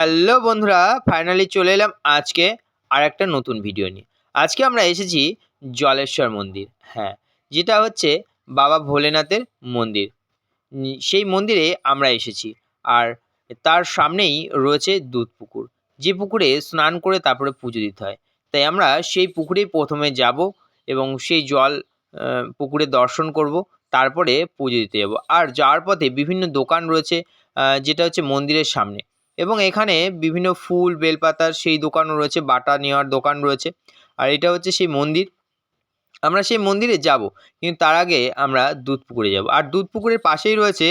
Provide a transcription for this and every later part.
Hello বন্ধুরা finally চলে এলাম আজকে আর একটা নতুন ভিডিও নিয়ে। আজকে আমরা এসেছি জলেশ্বর মন্দির হ্যাঁ যেটা হচ্ছে বাবা ভোলেনাথের মন্দির। সেই মন্দিরে আমরা এসেছি আর তার সামনেই রয়েছে দুধ পুকুর। যে পুকুরে স্নান করে তারপরে পুজো দিতে হয়। তাই আমরা সেই পুকুরেই প্রথমে যাব এবং সেই জল পুকুরে দর্শন করব, তারপরে পুজো দিতে যাব। আর যাওয়ার পথে বিভিন্ন দোকান রয়েছে যেটা হচ্ছে মন্দিরের সামনে। এবং এখানে বিভিন্ন ফুল, বেলপাতার সেই দোকানও রয়েছে, বাটা নেওয়ার দোকান রয়েছে। আর এটা হচ্ছে সেই মন্দির। আমরা সেই মন্দিরে যাব, কিন্তু তার আগে আমরা দুধ পুকুরে যাব। আর দুধ পুকুরের পাশেই রয়েছে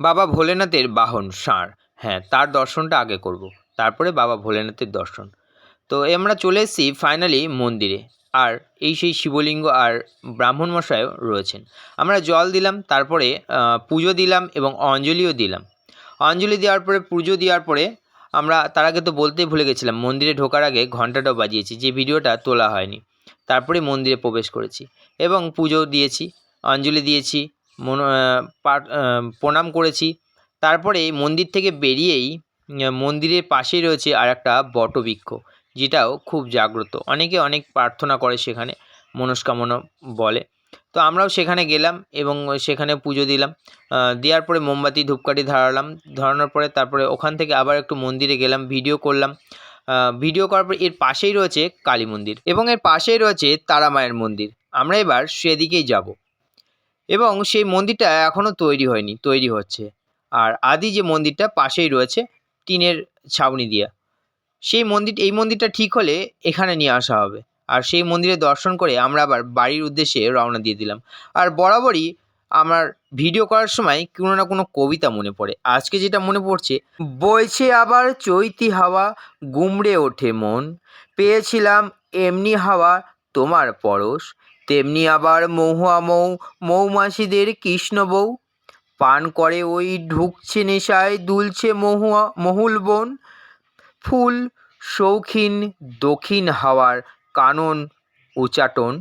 বাবা ভোলেনাথের বাহন ষাঁড়। হ্যাঁ তার দর্শনটা আগে করব। তারপরে বাবা ভোলেনাথের দর্শন। তো আমরা চলে এসেছি ফাইনালি মন্দিরে। আর এই সেই শিবলিঙ্গ আর ব্রাহ্মণ মশাইও রয়েছেন। আমরা জল দিলাম, তারপরে পুজো দিলাম এবং অঞ্জলিও দিলাম। অঞ্জলি দেওয়ার পরে, পুজো দেওয়ার পরে, আমরা তার আগে তো বলতেই ভুলে গেছিলাম, মন্দিরে ঢোকার আগে ঘন্টাটাও বাজিয়েছি, যে ভিডিওটা তোলা হয়নি। তারপরে মন্দিরে প্রবেশ করেছি এবং পুজো দিয়েছি, অঞ্জলি দিয়েছি, মন প্রণাম করেছি। তারপরে মন্দির থেকে বেরিয়েই মন্দিরের পাশেই রয়েছে আর একটা বটবৃক্ষ, যেটাও খুব জাগ্রত। অনেকে অনেক প্রার্থনা করে সেখানে, মনস্কামনা বলে। তো আমরাও সেখানে গেলাম এবং সেখানে পুজো দিলাম। দেওয়ার পরে মোমবাতি, ধূপকাঠি ধরালাম, ধরানোর পরে তারপরে ওখান থেকে আবার একটু মন্দিরে গেলাম, ভিডিও করলাম। ভিডিও করার পর এর পাশেই রয়েছে কালী মন্দির এবং এর পাশেই রয়েছে তারা মায়ের মন্দির। আমরা এবার সেদিকেই যাব এবং সেই মন্দিরটা এখনও তৈরি হয়নি, তৈরি হচ্ছে। আর আদি যে মন্দিরটা পাশেই রয়েছে টিনের ছাউনি দিয়া। সেই মন্দির, এই মন্দিরটা ঠিক হলে এখানে নিয়ে আসা হবে। আর সেই মন্দিরে দর্শন করে আমরা আবার বাড়ির উদ্দেশ্যে রওনা দিয়ে দিলাম। আর বরাবরই আমার ভিডিও করার সময় কোনো না কোনো কবিতা মনে পড়ে। আজকে যেটা মনে পড়ছে, বইছে আবার চৈতি হাওয়া, গুমড়ে ওঠে মন। পেয়েছিলাম এমনি হাওয়া, তোমার পরশ। তেমনি আবার মহুয়া মৌ, মৌমাছিদের কৃষ্ণ বউ। পান করে ওই ঢুকছে নেশায়, দুলছে মহুয়া, মহুল বন। ফুল, শৌখিন, দক্ষিণ হাওয়ার কানন উচাটন।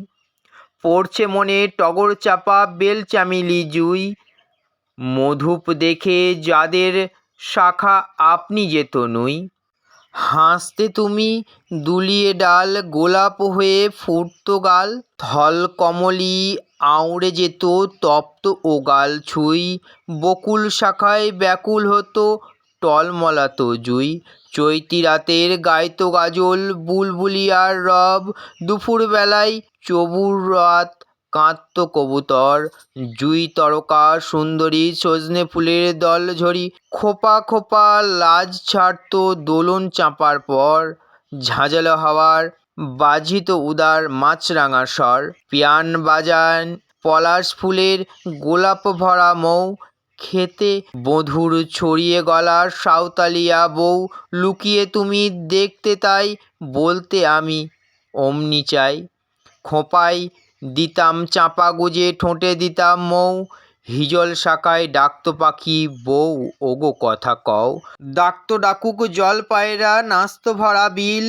পড়ছে মনে টগর চাপা বেল চামেলি জুই। মধুপ দেখে যাদের শাখা আপনি যেত নই। হাসতে তুমি দুলিয়ে ডাল, গোলাপ হয়ে ফুটতো গাল। থল কমলি আউড়ে যেত তপ্ত ও গাল ছুঁই। বকুল শাখায় ব্যাকুল হতো টলমলাতো জুই। চৈতি রাতের গাইতো গাজল, বুলবুলিয়ার রব, দুপুরবেলায় চবুর রাত কাঁদত কবুতর। জুই তরকা, সুন্দরী, সজনে ফুলের দল ঝরি, খোপা খোপা লাজ ছাড়তো দোলন চাপার পর। ঝাঁঝালো হাওয়ার, বাজিত উদার মাছরাঙা স্বর। পিয়ান বাজান, পলাশ ফুলের গোলাপ ভরা মৌ খেতে। বধুর ছড়িয়ে গলা, সাঁওতালিয়া বউ, লুকিয়ে তুমি দেখতে তাই বলতে আমি অমনি চাই। খোঁপায় দিতাম চাপা গুজে, ঠোঁটে দিতাম মৌ, হিজল শাখায় ডাকতো পাখি বউ, ওগো কথা কও। ডাকতো ডাকুক জল পায়রা, নাচত ভরা বিল,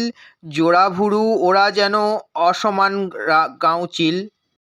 জোড়া ভুরু, ওরা যেন অসমান গাঁওচিল